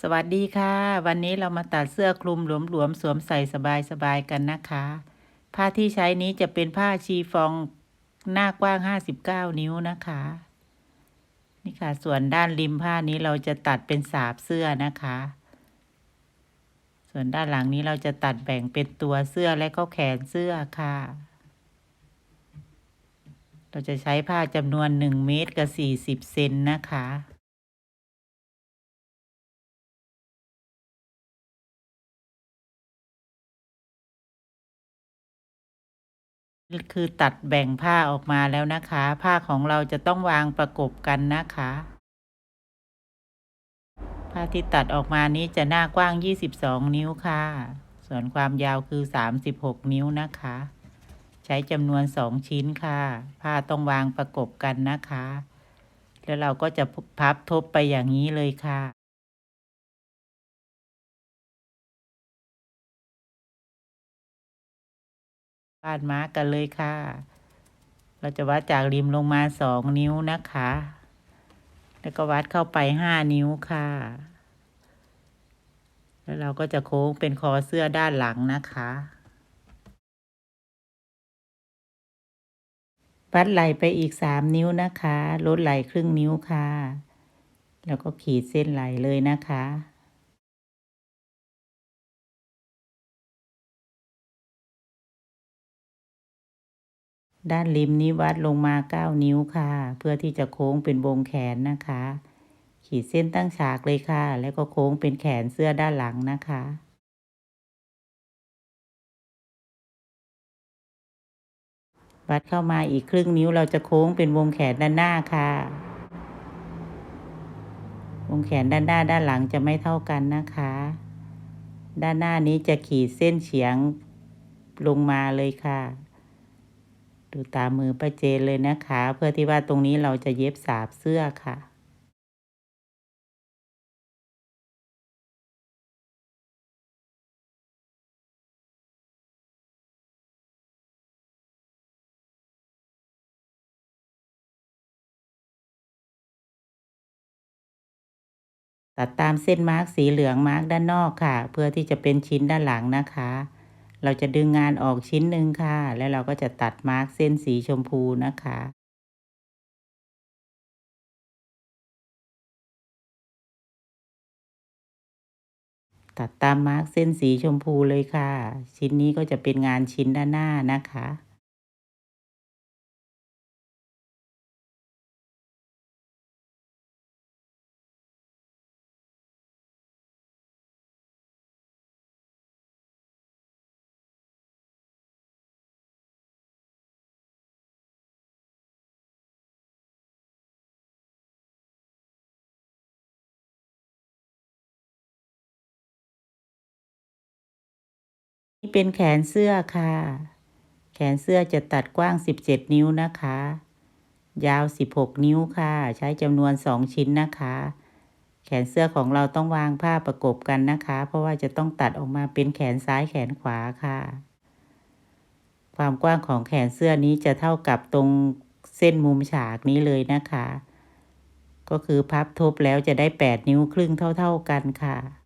สวัสดีค่ะ วันนี้เรามาตัดเสื้อคลุมหลวมๆสวมใส่สบายๆกันนะคะ ผ้าที่ใช้นี้จะเป็นผ้าชีฟองหน้ากว้าง 59 นิ้วนะคะ นี่ค่ะ ส่วนด้านริมผ้านี้เราจะตัดเป็นสาบเสื้อนะคะ ส่วนด้านหลังนี้เราจะตัดแบ่งเป็นตัวเสื้อและก็แขนเสื้อค่ะ เราจะใช้ผ้าจำนวน 1 เมตรกับ40 เซนนะคะ คือตัดแบ่งผ้าออกมาแล้วนะคะ ผ้าของเราจะต้องวางประกบกันนะคะ ผ้าที่ตัดออกมานี้จะหน้ากว้าง 22 นิ้วค่ะ ส่วนความยาวคือ 36 นิ้วนะคะ ใช้จำนวน 2 ชิ้นค่ะ ผ้าต้องวางประกบกันนะคะ แล้วเราก็จะพับทบไปอย่างนี้เลยค่ะ วาดมาร์กกันเลยค่ะ เราจะวัดจากริมลงมาสองนิ้วนะคะ แล้วก็วัดเข้าไปห้านิ้วค่ะ แล้วเราก็จะโค้งเป็นคอเสื้อด้านหลังนะคะวัดไหลไปอีกสามนิ้วนะคะ ลดไหลครึ่งนิ้วค่ะ แล้วก็ขีดเส้นไหลเลยนะคะ ด้านริมนี้วัดลงมาเก้านิ้วค่ะ เพื่อที่จะโค้งเป็นวงแขนนะคะ ขีดเส้นตั้งฉากเลยค่ะ แล้วก็โค้งเป็นแขนเสื้อด้านหลังนะคะวัดเข้ามาอีกครึ่งนิ้วเราจะโค้งเป็นวงแขนด้านหน้าค่ะ วงแขนด้านหน้าด้านหลังจะไม่เท่ากันนะคะ ด้านหน้านี้จะขีดเส้นเฉียงลงมาเลยค่ะ ดูตามมือป้าเจนเลยนะคะ เพื่อที่ว่าตรงนี้เราจะเย็บสาบเสื้อค่ะตัดตามเส้นมาร์กสีเหลืองมาร์กด้านนอกค่ะ เพื่อที่จะเป็นชิ้นด้านหลังนะคะ เราจะดึงงานออกชิ้นหนึ่งค่ะ แล้วเราก็จะตัดมาร์กเส้นสีชมพูนะคะตัดตามมาร์กเส้นสีชมพูเลยค่ะ ชิ้นนี้ก็จะเป็นงานชิ้นด้านหน้านะคะ นี่เป็นแขนเสื้อค่ะ แขนเสื้อจะตัดกว้าง 17 นิ้วนะคะ ยาว 16 นิ้วค่ะ ใช้จำนวน 2 ชิ้นนะคะ แขนเสื้อของเราต้องวางผ้าประกบกันนะคะ เพราะว่าจะต้องตัดออกมาเป็นแขนซ้ายแขนขวาค่ะ ความกว้างของแขนเสื้อนี้จะเท่ากับตรงเส้นมุมฉากนี้เลยนะคะ ก็คือพับทบแล้วจะได้ 8 นิ้วครึ่งเท่า ๆกันค่ะ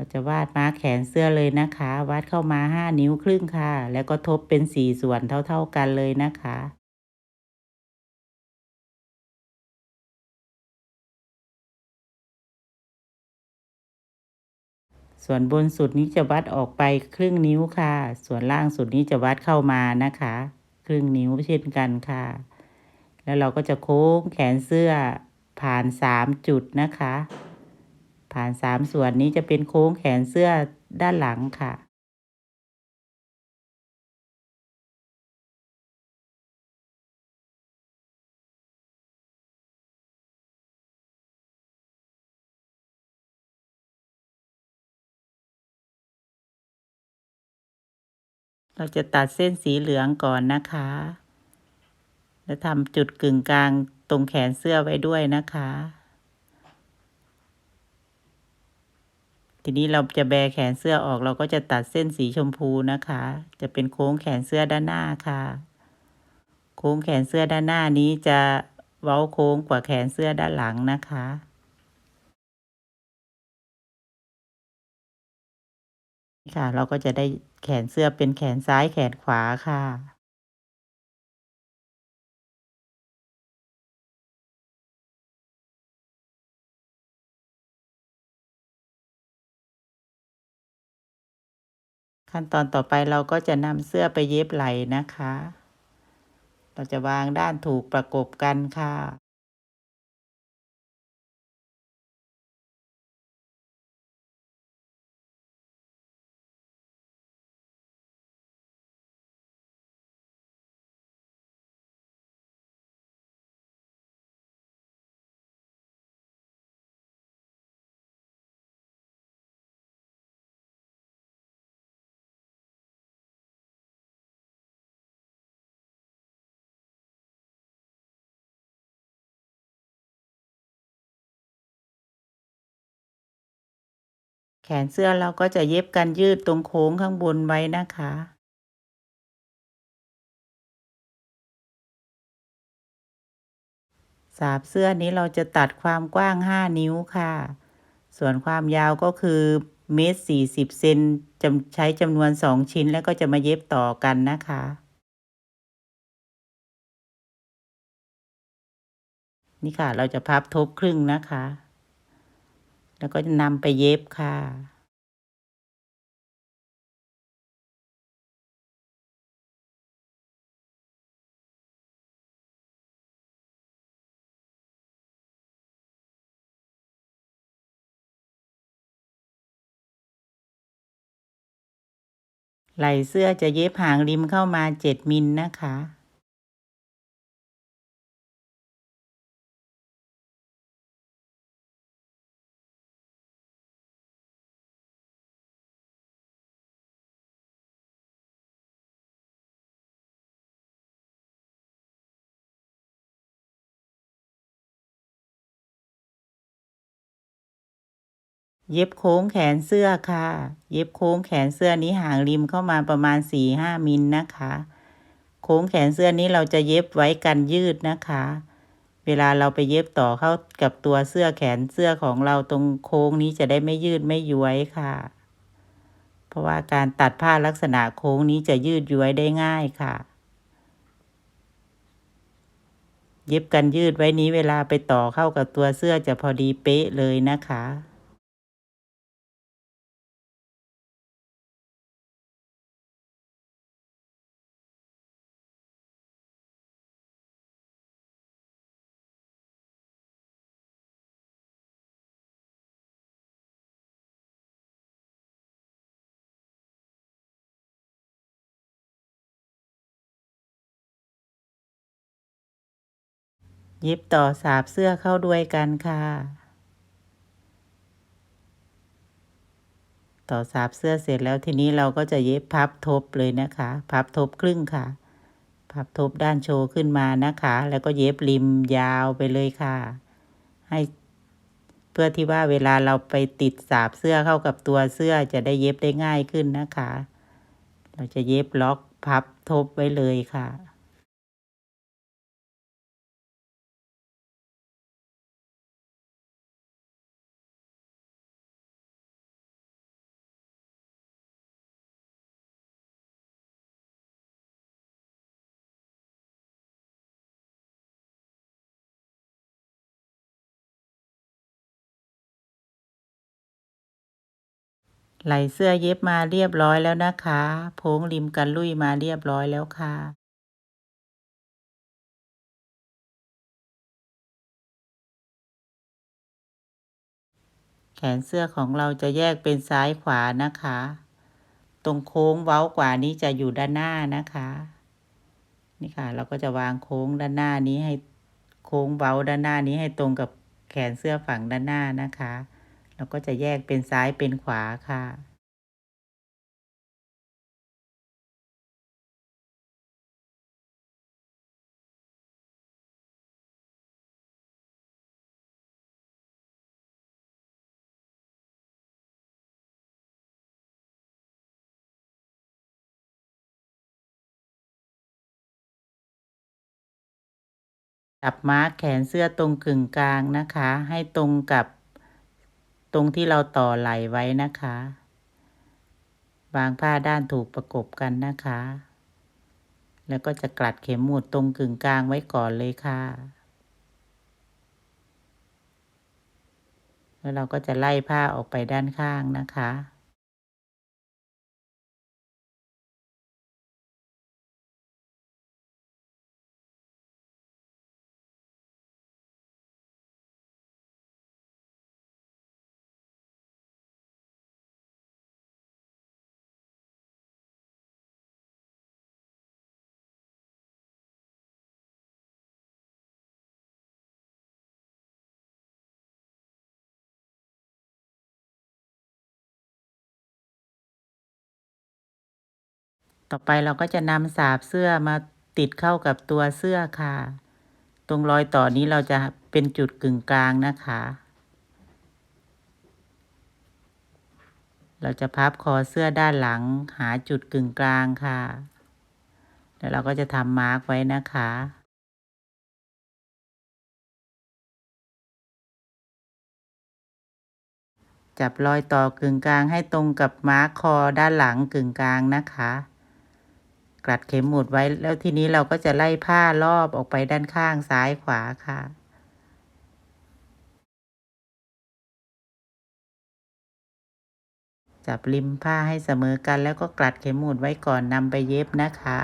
เราจะวาดมาแขนเสื้อเลยนะคะวัดเข้ามาห้านิ้วครึ่งค่ะ แล้วก็ทบเป็นสี่ส่วนเท่าๆกันเลยนะคะส่วนบนสุดนี้จะวัดออกไปครึ่งนิ้วค่ะ ส่วนล่างสุดนี้จะวัดเข้ามานะคะ ครึ่งนิ้วเช่นกันค่ะ แล้วเราก็จะโค้งแขนเสื้อผ่านสามจุดนะคะ ผ่านสามส่วนนี้จะเป็นโค้งแขนเสื้อด้านหลังค่ะเราจะตัดเส้นสีเหลืองก่อนนะคะ แล้วทำจุดกึ่งกลางตรงแขนเสื้อไว้ด้วยนะคะ ทีนี้เราจะแบแขนเสื้อออกเราก็จะตัดเส้นสีชมพูนะคะ จะเป็นโค้งแขนเสื้อด้านหน้าค่ะ โค้งแขนเสื้อด้านหน้านี้จะเว้าโค้งกว่าแขนเสื้อด้านหลังนะคะค่ะ เราก็จะได้แขนเสื้อเป็นแขนซ้ายแขนขวาค่ะ ขั้นตอนต่อไปเราก็จะนำเสื้อไปเย็บไหลนะคะ เราจะวางด้านถูกประกบกันค่ะ ขนเสื้อเราก็จะเย็บกันยืดตรงโค้งข้างบนไว้นะคะ สาบเสื้อนี้เราจะตัดความกว้าง 5 นิ้วค่ะ ส่วนความยาวก็คือเมตรสี่สิบเซนจะใช้จำนวน 2 ชิ้นแล้วก็จะมาเย็บต่อกันนะคะ นี่ค่ะเราจะพับทบครึ่งนะคะ แล้วก็จะนำไปเย็บค่ะไหล่เสื้อจะเย็บหางริมเข้ามา7มิลนะคะ เย็บโค้งแขนเสื้อค่ะ เย็บโค้งแขนเสื้อนี้ห่างริมเข้ามาประมาณ4-5มิลนะคะ โค้งแขนเสื้อนี้เราจะเย็บไว้กันยืดนะคะ เวลาเราไปเย็บต่อเข้ากับตัวเสื้อแขนเสื้อของเราตรงโค้งนี้จะได้ไม่ยืดไม่ย้วยค่ะ เพราะว่าการตัดผ้าลักษณะโค้งนี้จะยืดย้วยได้ง่ายค่ะ เย็บกันยืดไว้นี้เวลาไปต่อเข้ากับตัวเสื้อจะพอดีเป๊ะเลยนะคะ ย็บต่อสาบเสื้อเข้าด้วยกันค่ะ ต่อสาบเสื้อเสร็จแล้วทีนี้เราก็จะเย็บพับทบเลยนะคะ พับทบครึ่งค่ะ พับทบด้านโชว์ขึ้นมานะคะ แล้วก็เย็บริมยาวไปเลยค่ะ ให้เพื่อที่ว่าเวลาเราไปติดสาบเสื้อเข้ากับตัวเสื้อจะได้เย็บได้ง่ายขึ้นนะคะ เราจะเย็บล็อกพับทบไว้เลยค่ะ ไหลเสื้อเย็บมาเรียบร้อยแล้วนะคะโพ้งริมกันลุยมาเรียบร้อยแล้วค่ะแขนเสื้อของเราจะแยกเป็นซ้ายขวานะคะ ตรงโค้งเว้ากว่านี้จะอยู่ด้านหน้านะคะ นี่ค่ะ เราก็จะวางโค้งด้านหน้านี้ให้โค้งเว้าด้านหน้านี้ให้ตรงกับแขนเสื้อฝั่งด้านหน้านะคะ เราก็จะแยกเป็นซ้ายเป็นขวาค่ะจับมาร์กแขนเสื้อตรงกึ่งกลางนะคะ ให้ตรงกับ ตรงที่เราต่อไหลไว้นะคะวางผ้าด้านถูกประกบกันนะคะ แล้วก็จะกลัดเข็มหมุดตรงกึ่งกลางไว้ก่อนเลยค่ะ แล้วเราก็จะไล่ผ้าออกไปด้านข้างนะคะ ต่อไปเราก็จะนำสาบเสื้อมาติดเข้ากับตัวเสื้อค่ะ ตรงรอยต่อนี้เราจะเป็นจุดกึ่งกลางนะคะ เราจะพับคอเสื้อด้านหลังหาจุดกึ่งกลางค่ะ แล้วเราก็จะทำมาร์กไว้นะคะจับรอยต่อกึ่งกลางให้ตรงกับมาร์กคอด้านหลังกึ่งกลางนะคะ กลัดเข็มหมุดไว้แล้วทีนี้เราก็จะไล่ผ้ารอบออกไปด้านข้างซ้ายขวาค่ะ จับริมผ้าให้เสมอกันแล้วก็กลัดเข็มหมุดไว้ก่อนนำไปเย็บนะคะ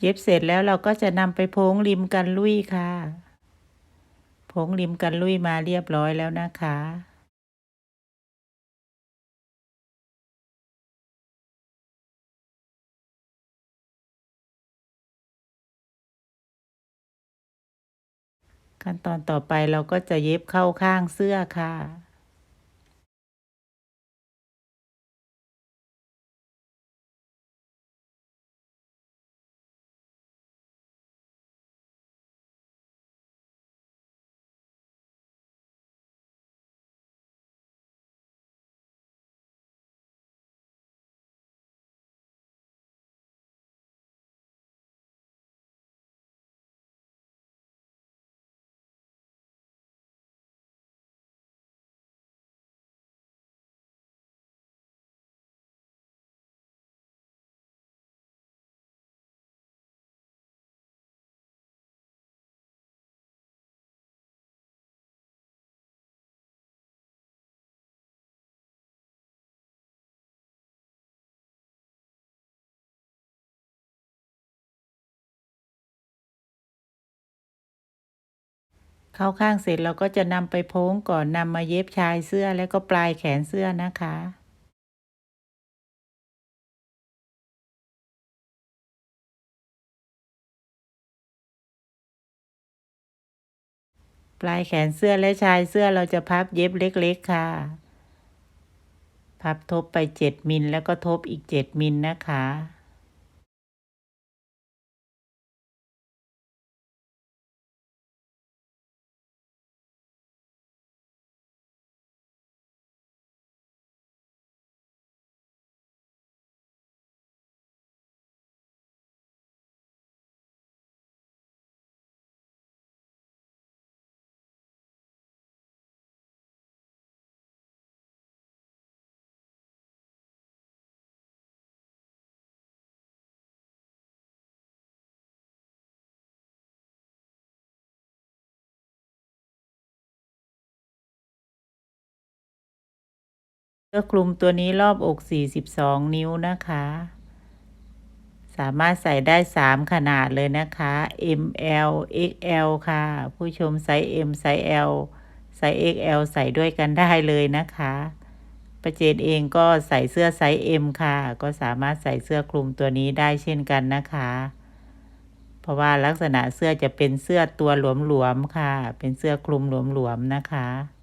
เย็บเสร็จแล้วเราก็จะนำไปโพ้งริมกันลุยค่ะ โพ้งริมกันลุยมาเรียบร้อยแล้วนะคะขั้นตอนต่อไปเราก็จะเย็บเข้าข้างเสื้อค่ะ เข้าข้างเสร็จเราก็จะนำไปโพ้งก่อนนำมาเย็บชายเสื้อแล้วก็ปลายแขนเสื้อนะคะปลายแขนเสื้อและชายเสื้อเราจะพับเย็บเล็ก ๆ ค่ะ พับทบไป7มิลแล้วก็ทบอีก7มิลนะคะ สื้อคลุมตัวนี้รอบอก 42 นิ้วนะคะ สามารถใส่ได้ 3 ขนาดเลยนะคะ M L XL ค่ะ ผู้ชมไซส์ M ไซส์ L ไซส์ XL ใส่ด้วยกันได้เลยนะคะประเจนเองก็ใส่เสื้อไซส์ M ค่ะ ก็สามารถใส่เสื้อคลุมตัวนี้ได้เช่นกันนะคะ เพราะว่าลักษณะเสื้อจะเป็นเสื้อตัวหลวมๆค่ะ เป็นเสื้อคลุมหลวมๆนะคะ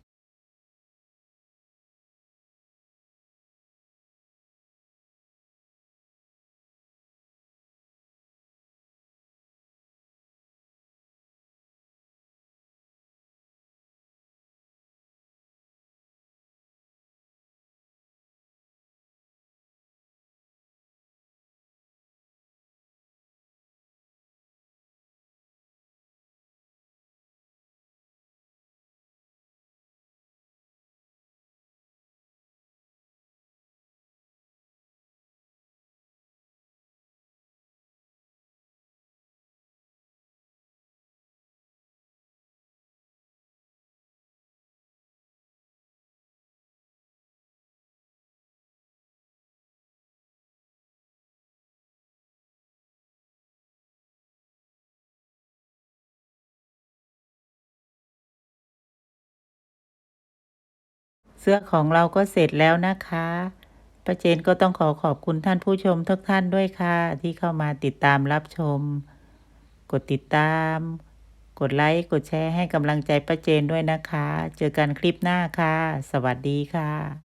เสื้อของเราก็เสร็จแล้วนะคะประเจนก็ต้องขอขอบคุณท่านผู้ชมทุกท่านด้วยค่ะ ที่เข้ามาติดตามรับชม กดติดตาม กดไลค์ กดแชร์ให้กำลังใจประเจนด้วยนะคะ เจอกันคลิปหน้าค่ะ สวัสดีค่ะ